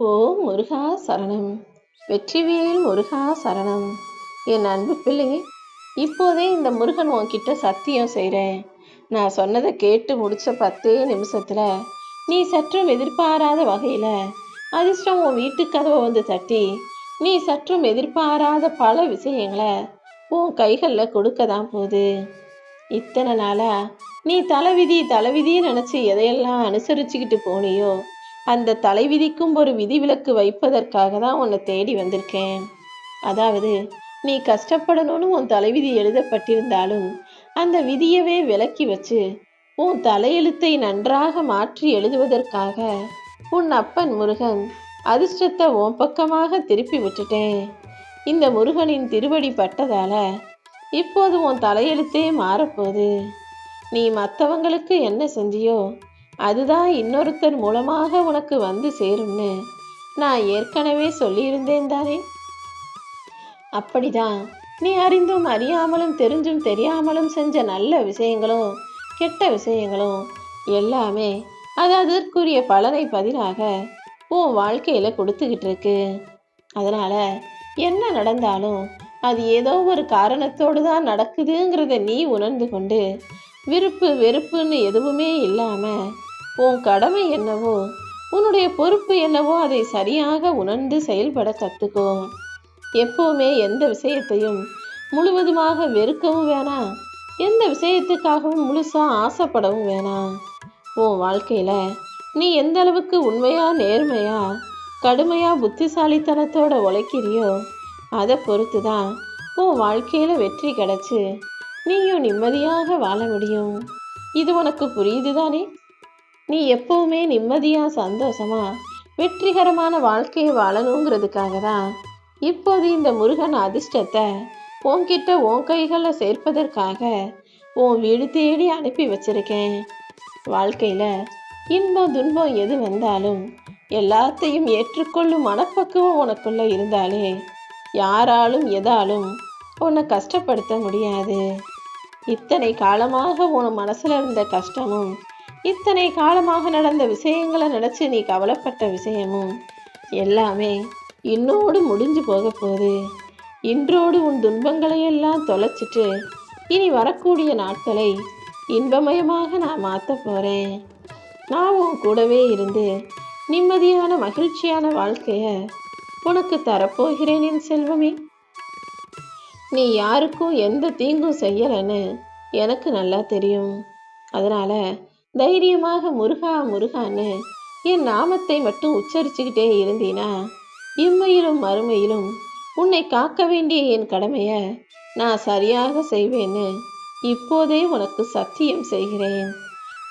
ஓ முருகா சரணம். வெற்றிவேல் முருகா சரணம். என் அன்பு பிள்ளைங்க இப்போதே இந்த முருகன் உன்கிட்ட சத்தியம் செய்கிறேன் நான் சொன்னதை கேட்டு முடித்த பத்தே நிமிஷத்தில் நீ சற்றும் எதிர்பாராத வகையில் அதிர்ஷ்டம் உன் வீட்டு கதவை வந்து தட்டி நீ சற்றும் எதிர்பாராத பல விஷயங்களை உன் கைகளில் கொடுக்க தான் போகுது. இத்தனை நாளாக நீ தலைவிதி தலைவிதின்னு நினச்சி எதையெல்லாம் அனுசரிச்சுக்கிட்டு போனியோ அந்த தலைவிதிக்கும் ஒரு விதிவிலக்கு வைப்பதற்காக தான் உன்னை தேடி வந்திருக்கேன். அதாவது நீ கஷ்டப்படணும்னு உன் தலைவிதி எழுதப்பட்டிருந்தாலும் அந்த விதியவே விலக்கி வச்சு உன் தலையெழுத்தை நன்றாக மாற்றி எழுதுவதற்காக உன் அப்பன் முருகன் அதிர்ஷ்டத்தை உன் பக்கமாக திருப்பி விட்டுட்டேன். இந்த முருகனின் திருவடி பட்டதால இப்போது உன் தலையெழுத்தே மாறப்போகுது. நீ மற்றவங்களுக்கு என்ன செஞ்சியோ அதுதான் இன்னொருத்தர் மூலமாக உனக்கு வந்து சேரும்னு நான் ஏற்கனவே சொல்லியிருந்தேன் தானே? அப்படிதான். நீ அறிந்தும் அறியாமலும் தெரிஞ்சும் தெரியாமலும் செஞ்ச நல்ல விஷயங்களும் கெட்ட விஷயங்களும் எல்லாமே அது அதற்குரிய பலனை பதிலாக உன் வாழ்க்கையில் கொடுத்துக்கிட்டு இருக்கு. அதனால் என்ன நடந்தாலும் அது ஏதோ ஒரு காரணத்தோடு தான் நடக்குதுங்கிறத நீ உணர்ந்து கொண்டு விருப்பு வெறுப்புன்னு எதுவுமே இல்லாமல் உன் கடமை என்னவோ உன்னுடைய பொறுப்பு என்னவோ அதை சரியாக உணர்ந்து செயல்பட கற்றுக்கோ எப்போவுமே எந்த விஷயத்தையும் முழுவதுமாக வெறுக்கவும் வேணாம் எந்த விஷயத்துக்காகவும் முழுசாக ஆசைப்படவும் வேணாம் உன் வாழ்க்கையில் நீ எந்த அளவுக்கு உண்மையாக நேர்மையாக கடுமையாக புத்திசாலித்தனத்தோட உழைக்கிறியோ அதை பொறுத்து தான் உன் வாழ்க்கையில் வெற்றி கிடச்சி நீயும் நிம்மதியாக வாழ முடியும். இது உனக்கு புரியுது தானே நீ எப்பவுமே நிம்மதியாக சந்தோஷமா வெற்றிகரமான வாழ்க்கையை வாழணுங்கிறதுக்காக தான் இப்போது இந்த முருகன் அதிர்ஷ்டத்தை உன்கிட்ட உன் கைகளில் சேர்ப்பதற்காக உன் வீடு தேடி அனுப்பி வச்சிருக்கேன். வாழ்க்கையில் இன்பம் துன்பம் எது வந்தாலும் எல்லாத்தையும் ஏற்றுக்கொள்ளும் மனப்பக்குவம் உனக்குள்ள இருந்தாலே யாராலும் எதாலும் உன்னை கஷ்டப்படுத்த முடியாது. இத்தனை காலமாக உன் மனசில் இருந்த கஷ்டமும் இத்தனை காலமாக நடந்த விஷயங்களை நினச்சி நீ கவலைப்பட்ட விஷயமும் எல்லாமே இன்னோடு முடிஞ்சு போக போகுது. இன்றோடு உன் துன்பங்களை எல்லாம் தொலைச்சிட்டு இனி வரக்கூடிய நாட்களை இன்பமயமாக நான் மாற்ற போகிறேன் நான் உன் கூடவே இருந்து நிம்மதியான மகிழ்ச்சியான வாழ்க்கையை உனக்கு தரப்போகிறேன் என் செல்வமே. நீ யாருக்கும் எந்த தீங்கும் செய்யலைன்னு எனக்கு நல்லா தெரியும். அதனால் தைரியமாக முருகா முருகான்னு என் நாமத்தை மட்டும் உச்சரிச்சுக்கிட்டே இருந்தீனா? இம்மையிலும் மறுமையிலும் உன்னை காக்க வேண்டிய என் கடமையை நான் சரியாக செய்வேன்னு இப்போதே உனக்கு சத்தியம் செய்கிறேன்.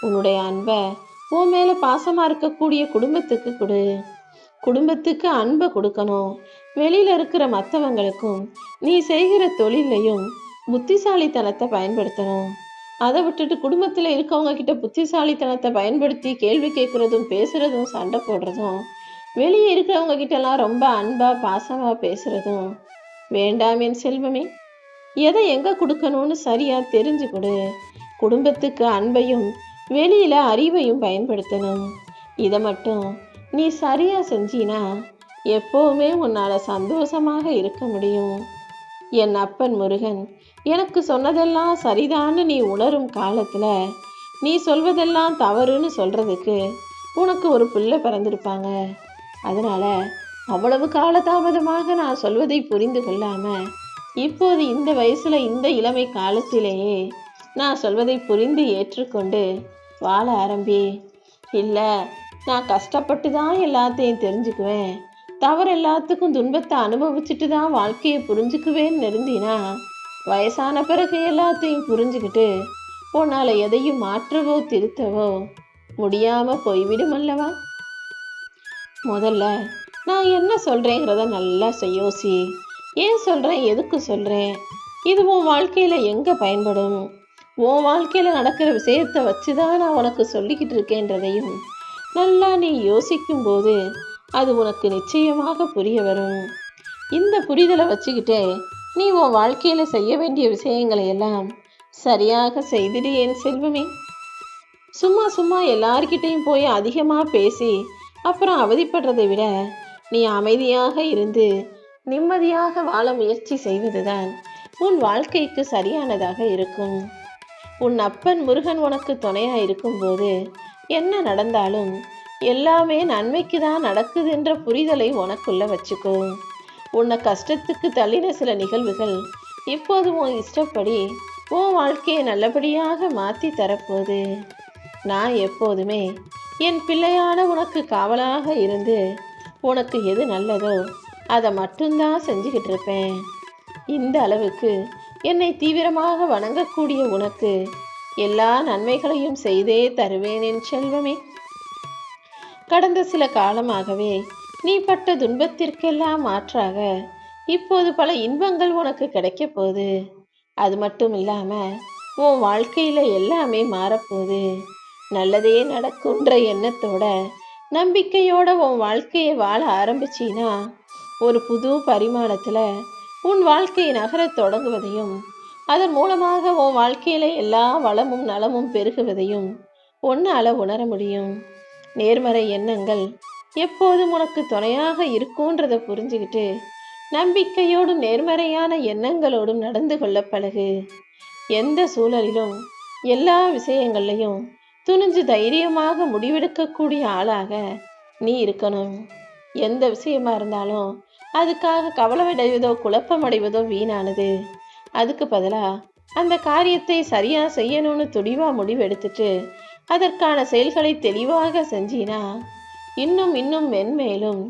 உன்னுடைய அன்பை உன் மேலே பாசமாக இருக்கக்கூடிய குடும்பத்துக்கு கொடு. குடும்பத்துக்கு அன்பை கொடுக்கணும். வெளியில் இருக்கிற மற்றவங்களுக்கும் நீ செய்கிற தொழிலையும் புத்திசாலித்தனத்தை பயன்படுத்தணும். அதை விட்டுட்டு குடும்பத்தில் இருக்கவங்க கிட்ட புத்திசாலித்தனத்தை பயன்படுத்தி கேள்வி கேட்குறதும் பேசுகிறதும் சண்டை போடுறதும் வெளியே இருக்கிறவங்க கிட்டலாம் ரொம்ப அன்பாக பாசமாக பேசுறதும் வேண்டாம் என் செல்வமே. எதை எங்கே கொடுக்கணும்னு சரியாக தெரிஞ்சு கொடு குடும்பத்துக்கு அன்பையும் வெளியில் அறிவையும் பயன்படுத்தணும். இதை மட்டும் நீ சரியாக செஞ்சினா எப்போவுமே உன்னால் சந்தோஷமாக இருக்க முடியும். என் அப்பன் முருகன் எனக்கு சொன்னதெல்லாம் சரிதான்னு நீ உணரும் காலத்தில் நீ சொல்வதெல்லாம் தவறுன்னு சொல்கிறதுக்கு உனக்கு ஒரு பிள்ளை பிறந்திருப்பாங்க. அதனால் அவ்வளவு காலதாமதமாக நான் சொல்வதை புரிந்து கொள்ளாமல் இப்போது இந்த வயசில் இந்த இளமை காலத்திலேயே நான் சொல்வதை புரிந்து ஏற்றுக்கொண்டு வாழ ஆரம்பி. இல்லை நான் கஷ்டப்பட்டு தான் எல்லாத்தையும் தெரிஞ்சுக்குவேன். தவறு எல்லாத்துக்கும் துன்பத்தை அனுபவிச்சுட்டு தான் வாழ்க்கையை புரிஞ்சுக்குவேன்னு நெருந்தினா வயசான பிறகு எல்லாத்தையும் புரிஞ்சுக்கிட்டு உன்னால் எதையும் மாற்றவோ திருத்தவோ முடியாம போய்விடும் அல்லவா? முதல்ல நான் என்ன சொல்றேங்கிறத நல்லா யோசி. ஏன் சொல்றேன்? எதுக்கு சொல்றேன்? இது உன் வாழ்க்கையில எங்க பயன்படும்? உன் வாழ்க்கையில நடக்கிற விஷயத்தை வச்சுதான் நான் உனக்கு சொல்லிக்கிட்டு இருக்கேன்றதையும் நல்லா நீ யோசிக்கும் போது அது உனக்கு நிச்சயமாக புரிய வரும். இந்த புரிதலை வச்சுக்கிட்டே நீ உன் வாழ்க்கையில் செய்ய வேண்டிய விஷயங்களை எல்லாம் சரியாக செய்திடு என் செல்வமே. சும்மா சும்மா எல்லார்கிட்டையும் போய் அதிகமாக பேசி அப்புறம் அவதிப்படுறதை விட நீ அமைதியாக இருந்து நிம்மதியாக வாழ முயற்சி செய்வதுதான் உன் வாழ்க்கைக்கு சரியானதாக இருக்கும். உன் அப்பன் முருகன் உனக்கு துணையாக இருக்கும்போது என்ன நடந்தாலும் எல்லாமே நன்மைக்கு தான் நடக்குதுன்ற புரிதலை உனக்குள்ள வச்சுக்கோ. உன்னை கஷ்டத்துக்கு தள்ளின சில நிகழ்வுகள் இப்போது உன் இஷ்டப்படி உன் வாழ்க்கையை நல்லபடியாக மாற்றி தரப்போகுது. நான் எப்போதுமே என் பிள்ளையான உனக்கு காவலாக இருந்து உனக்கு எது நல்லதோ அதை மட்டும்தான் செஞ்சுக்கிட்டு இருப்பேன். இந்த அளவுக்கு என்னை தீவிரமாக வணங்கக்கூடிய உனக்கு எல்லா நன்மைகளையும் செய்தே தருவேன் என் செல்வமே. கடந்த சில காலமாகவே நீ பட்ட துன்பத்திற்கெல்லாம் மாற்றாக. இப்போது பல இன்பங்கள் உனக்கு கிடைக்க போகுது அது மட்டும் இல்லாமல் உன் வாழ்க்கையில் எல்லாமே மாறப்போகுது. நல்லதே நடக்குன்ற எண்ணத்தோட நம்பிக்கையோட உன் வாழ்க்கையை வாழ ஆரம்பிச்சீனா ஒரு புது பரிமாணத்தில் உன் வாழ்க்கை நகரத் தொடங்குவதையும் அதன் மூலமாக உன் வாழ்க்கையில் எல்லா வளமும் நலமும் பெருகுவதையும் உன்னால் உணர முடியும். நேர்மறை எண்ணங்கள் எப்போதும் உனக்கு துணையாக இருக்கும்ன்றதை புரிஞ்சுக்கிட்டு நம்பிக்கையோடும் நேர்மறையான எண்ணங்களோடும் நடந்து கொள்ள பழகு. எந்த சூழலிலும் எல்லா விஷயங்கள்லையும் துணிஞ்சு தைரியமாக முடிவெடுக்கக்கூடிய ஆளாக நீ இருக்கணும். எந்த விஷயமா இருந்தாலும் அதுக்காக கவலையடைவதோ குழப்பமடைவதோ வீணானது. அதுக்கு பதிலாக அந்த காரியத்தை சரியாக செய்யணும்னு துடிவாக முடிவெடுத்துட்டு அதற்கான செயல்களை தெளிவாக செஞ்சினா இன்னும் இன்னும் மென்மேலும்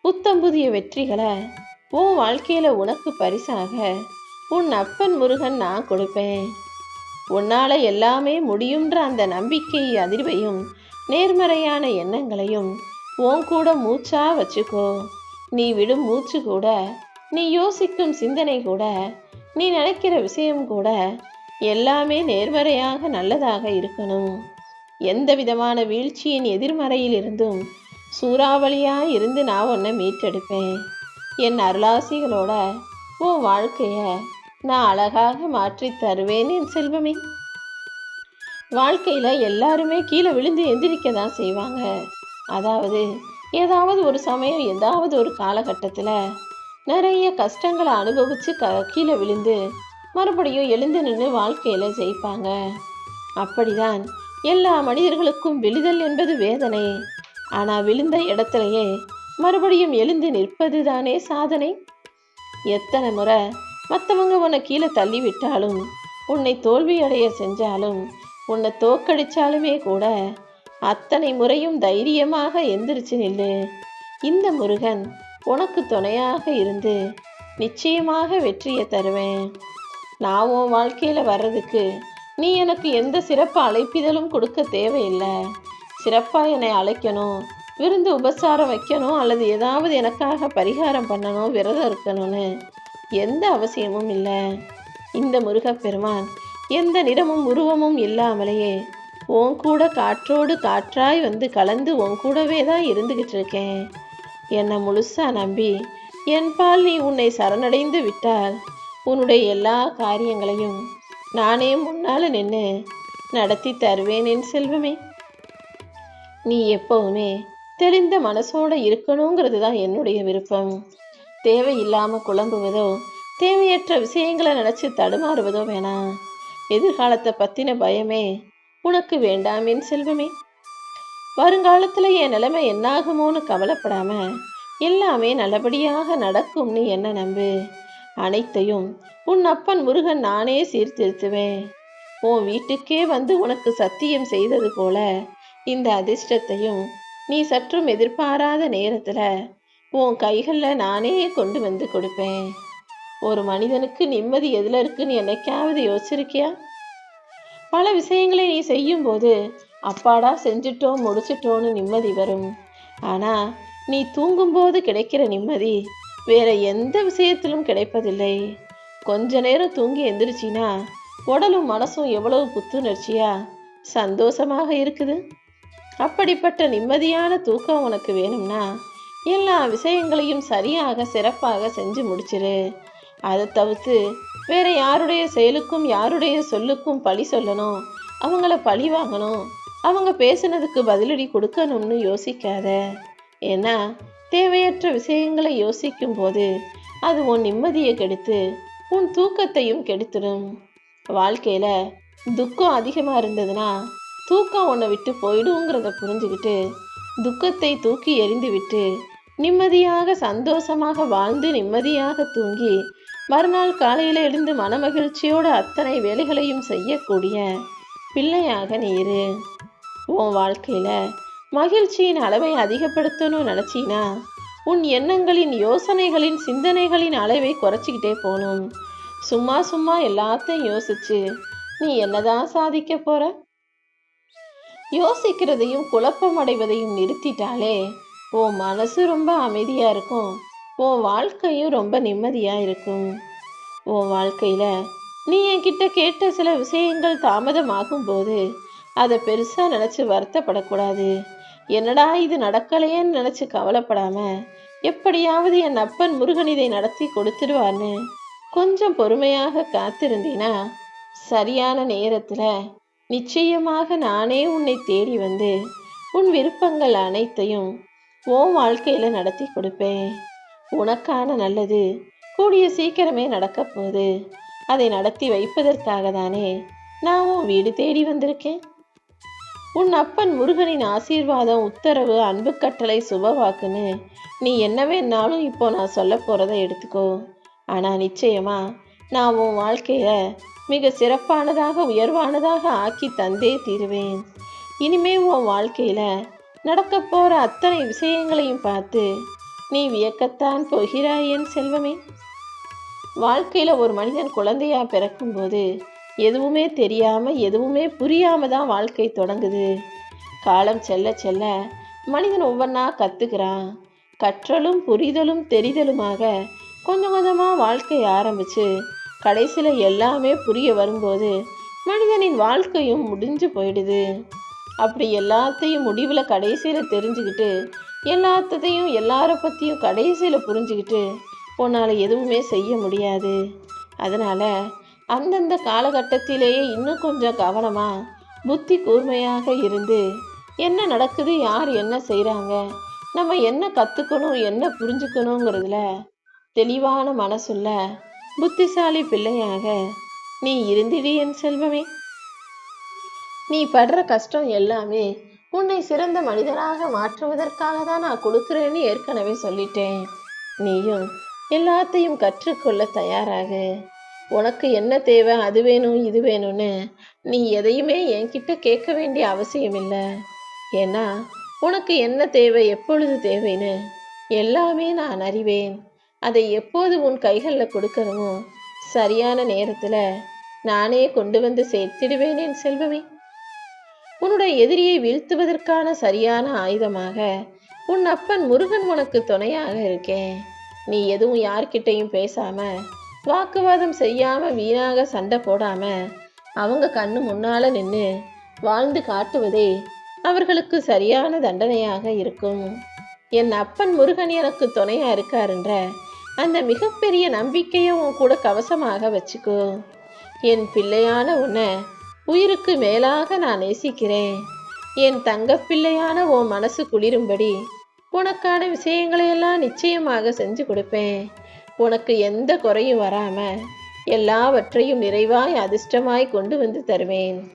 புத்தம் புதிய வெற்றிகளை உன் வாழ்க்கையில உனக்கு பரிசாக. உன் அப்பன் முருகன் நான் கொடுப்பேன். உன்னால எல்லாமே முடியுன்ற அந்த நம்பிக்கை அதிர்வையும் நேர்மறையான எண்ணங்களையும் உன் கூட மூச்சா வச்சுக்கோ. நீ விடும் மூச்சு கூட நீ யோசிக்கும் சிந்தனை கூட நீ நினைக்கிற விஷயம் கூட எல்லாமே நேர்மறையாக நல்லதாக இருக்கணும். எந்த விதமான வீழ்ச்சியின் எதிர்மறையில் சூறாவளியாக இருந்து நான் உன்னை மீட்டெடுப்பேன். என் அருளாசிகளோட உன் வாழ்க்கையை நான் அழகாக மாற்றி தருவேன் என் செல்வமே. வாழ்க்கையில் எல்லாருமே கீழே விழுந்து எந்திரிக்க தான் செய்வாங்க. அதாவது ஏதாவது ஒரு சமயம் ஏதாவது ஒரு காலகட்டத்தில் நிறைய கஷ்டங்களை அனுபவித்து க கீழே விழுந்து மறுபடியும் எழுந்து நின்று வாழ்க்கையில் ஜெயிப்பாங்க. அப்படிதான் எல்லா மனிதர்களுக்கும் விழுதல் என்பது வேதனை. ஆனா விழுந்த இடத்துலையே மறுபடியும் எழுந்து நிற்பது தானே சாதனை? எத்தனை முறை மற்றவங்க உன்னை கீழே தள்ளி விட்டாலும் உன்னை தோல்வி அடைய செஞ்சாலும் உன்னை தோக்கடிச்சாலுமே கூட அத்தனை முறையும் தைரியமாக எந்திரிச்சு நில்லு. இந்த முருகன் உனக்கு துணையாக இருந்து நிச்சயமாக வெற்றியை தருவேன். நான் உன் வாழ்க்கையில் வர்றதுக்கு நீ எனக்கு எந்த சிறப்பு அழைப்பிதழும் கொடுக்க தேவையில்லை. சிறப்பாக என்னை அழைக்கணும் விருந்து உபசாரம் வைக்கணும் அல்லது ஏதாவது எனக்காக பரிகாரம் பண்ணணும் விரதம் இருக்கணும்னு எந்த அவசியமும் இல்லை. இந்த முருகப்பெருமான் எந்த நிறமும் உருவமும் இல்லாமலேயே உன் கூட காற்றோடு காற்றாய் வந்து கலந்து உன் கூடவே தான் இருந்துகிட்டு இருக்கேன். என்னை முழுசா நம்பி என்பால் நீ உன்னை சரணடைந்து விட்டால் உன்னுடைய எல்லா காரியங்களையும் நானே முன்னால் நின்று நடத்தி தருவேன் என் செல்வமே. நீ எப்பவுமே தெளிந்த மனசோட இருக்கணுங்கிறது தான் என்னுடைய விருப்பம். தேவையில்லாம குழம்புவதோ தேவையற்ற விஷயங்களை நினைச்சு தடுமாறுவதோ வேணாம். எதிர்காலத்தை பத்தின பயமே உனக்கு வேண்டாமின் செல்வமே. வருங்காலத்துல என் நிலைமை என்னாகுமோன்னு கவலைப்படாம எல்லாமே நல்லபடியாக நடக்கும்னு என்ன நம்பு? அனைத்தையும் உன் அப்பன் முருகன் நானே சீர்திருத்துவேன். உன் வீட்டுக்கே வந்து உனக்கு சத்தியம் செய்தது போல இந்த அதிர்ஷ்டத்தையும் நீ சற்றும் எதிர்பாராத நேரத்துல உன் கைகளில் நானே கொண்டு வந்து கொடுப்பேன். ஒரு மனிதனுக்கு நிம்மதி எதில் இருக்குன்னு என்னைக்காவது யோசிச்சிருக்கியா? பல விஷயங்களை நீ செய்யும்போது அப்பாடா செஞ்சுட்டோம் முடிச்சிட்டோன்னு நிம்மதி வரும். ஆனால் நீ தூங்கும்போது கிடைக்கிற நிம்மதி வேற எந்த விஷயத்திலும் கிடைப்பதில்லை. கொஞ்ச நேரம் தூங்கி எந்திரிச்சின்னா உடலும் மனசும் எவ்வளவு புத்துணர்ச்சியா சந்தோஷமாக இருக்குது. அப்படிப்பட்ட நிம்மதியான தூக்கம் உனக்கு வேணும்னா எல்லா விஷயங்களையும் சரியாக சிறப்பாக செஞ்சு முடிச்சிரு. அதை தவிர்த்து வேற யாருடைய செயலுக்கும் யாருடைய சொல்லுக்கும் பழி சொல்லணும். அவங்கள பழி வாங்கணும். அவங்க பேசுனதுக்கு பதிலடி கொடுக்கணும்னு யோசிக்காத. ஏன்னா தேவையற்ற விஷயங்களை யோசிக்கும் போது அது உன் நிம்மதியை கெடுத்து உன் தூக்கத்தையும் கெடுத்துடும். வாழ்க்கையில துக்கம் அதிகமாக இருந்ததுன்னா தூக்கம் உன்னை விட்டு போயிடுங்கிறத புரிஞ்சுக்கிட்டு துக்கத்தை தூக்கி எறிந்து விட்டு நிம்மதியாக சந்தோஷமாக வாழ்ந்து நிம்மதியாக தூங்கி மறுநாள் காலையில் எழுந்து மனமகிழ்ச்சியோடு அத்தனை வேலைகளையும் செய்யக்கூடிய பிள்ளையாக நீ இரு. உன் வாழ்க்கையில் மகிழ்ச்சியின் அளவை அதிகப்படுத்தணும்னு நினச்சினா உன் எண்ணங்களின் யோசனைகளின் சிந்தனைகளின் அளவை குறைச்சிக்கிட்டே போகணும். சும்மா சும்மா எல்லாத்தையும் யோசிச்சு நீ என்னதான் சாதிக்க போகிற யோசிக்கிறதையும் குழப்பம் அடைவதையும் நிறுத்திட்டாலே உன் மனசு ரொம்ப அமைதியாக இருக்கும். உன் வாழ்க்கையும் ரொம்ப நிம்மதியாக இருக்கும். உன் வாழ்க்கையில் நீ என்கிட்ட கேட்ட சில விஷயங்கள் தாமதமாகும் போது அதை பெருசாக நினச்சி வருத்தப்படக்கூடாது. என்னடா இது நடக்கலையேன்னு நினச்சி கவலைப்படாமல் எப்படியாவது என் அப்பன் முருகன் இதை நடத்தி கொடுத்துடுவான்னு கொஞ்சம் பொறுமையாக காத்திருந்தீனா சரியான நேரத்தில் நிச்சயமாக நானே உன்னை தேடி வந்து உன் விருப்பங்கள் அனைத்தையும் உன் வாழ்க்கையில் நடத்தி கொடுப்பேன். உனக்கான நல்லது கூடிய சீக்கிரமே நடக்க போகுது. அதை நடத்தி வைப்பதற்காக தானே நான் உன் வீடு தேடி வந்திருக்கேன். உன் அப்பன் முருகனின் ஆசீர்வாதம் உத்தரவு அன்பு கட்டளை சுபவாக்குன்னு நீ என்ன வேணாலும் இப்போ நான் சொல்ல போகிறத எடுத்துக்கோ. ஆனால் நிச்சயமாக நான் உன் வாழ்க்கையை மிக சிறப்பானதாக உயர்வானதாக ஆக்கி தந்தே தீருவேன். இனிமே உன் வாழ்க்கையில் நடக்க போகிற அத்தனை விஷயங்களையும் பார்த்து நீ வியக்கத்தான் போகிறாய் என் செல்வமே. வாழ்க்கையில் ஒரு மனிதன் குழந்தையாக பிறக்கும்போது எதுவுமே தெரியாமல் எதுவுமே புரியாமல் தான் வாழ்க்கை தொடங்குது. காலம் செல்ல செல்ல மனிதன் ஒவ்வொன்றா கற்றுக்கிறான் கற்றலும் புரிதலும் தெரிதலுமாக கொஞ்சம் கொஞ்சமாக வாழ்க்கை ஆரம்பிச்சு கடைசியில் எல்லாமே புரிய வரும்போது மனிதனின் வாழ்க்கையும் முடிஞ்சு போயிடுது. அப்படி எல்லாத்தையும் முடிவில் கடைசியில் தெரிஞ்சுக்கிட்டு எல்லாத்தையும் எல்லாரை பற்றியும் கடைசியில் புரிஞ்சுக்கிட்டு உன்னால் எதுவுமே செய்ய முடியாது. அதனால் அந்தந்த காலகட்டத்திலேயே இன்னும் கொஞ்சம் கவனமாக புத்தி கூர்மையாக இருந்து என்ன நடக்குது யார் என்ன செய்கிறாங்க நம்ம என்ன கற்றுக்கணும் என்ன புரிஞ்சுக்கணுங்கிறதுல தெளிவான மனசுள்ள புத்திசாலி பிள்ளையாக நீ இருந்திடு என் செல்வமே. நீ படுற கஷ்டம் எல்லாமே உன்னை சிறந்த மனிதனாக மாற்றுவதற்காக தான் நான் கொடுக்குறேன்னு ஏற்கனவே சொல்லிட்டேன். நீயும் எல்லாத்தையும் கற்றுக்கொள்ள தயாராக. உனக்கு என்ன தேவை? அது வேணும் இது வேணும்னு நீ எதையுமே என்கிட்ட கேட்க வேண்டிய அவசியம் இல்லை ஏன்னா உனக்கு என்ன தேவை? எப்பொழுது தேவைன்னு எல்லாமே நான் அறிவேன். அதை எப்போது உன் கைகளில் கொடுக்கணுமோ சரியான நேரத்தில் நானே கொண்டு வந்து சேர்த்திடுவேன் என் செல்வமே. உன்னுடைய எதிரியை வீழ்த்துவதற்கான சரியான ஆயுதமாக உன் அப்பன் முருகன் உனக்கு துணையாக இருக்கேன். நீ எதுவும் யார்கிட்டையும் பேசாம வாக்குவாதம் செய்யாம வீணாக சண்டை போடாம அவங்க கண்ணு முன்னால நின்று வாழ்ந்து காட்டுவதே அவர்களுக்கு சரியான தண்டனையாக இருக்கும். என் அப்பன் முருகன் எனக்கு துணையா இருக்காருன்ற அந்த மிகப்பெரிய நம்பிக்கையை உன் கூட கவசமாக வச்சுக்கோ. என் பிள்ளையான உன்னை உயிருக்கு மேலாக நான் நேசிக்கிறேன். என் தங்க பிள்ளையான உன் மனசு குளிரும்படி உனக்கான விஷயங்களையெல்லாம் நிச்சயமாக செஞ்சு கொடுப்பேன். உனக்கு எந்த குறையும் வராம எல்லாவற்றையும் நிறைவாய் அதிர்ஷ்டமாய் கொண்டு வந்து தருவேன்.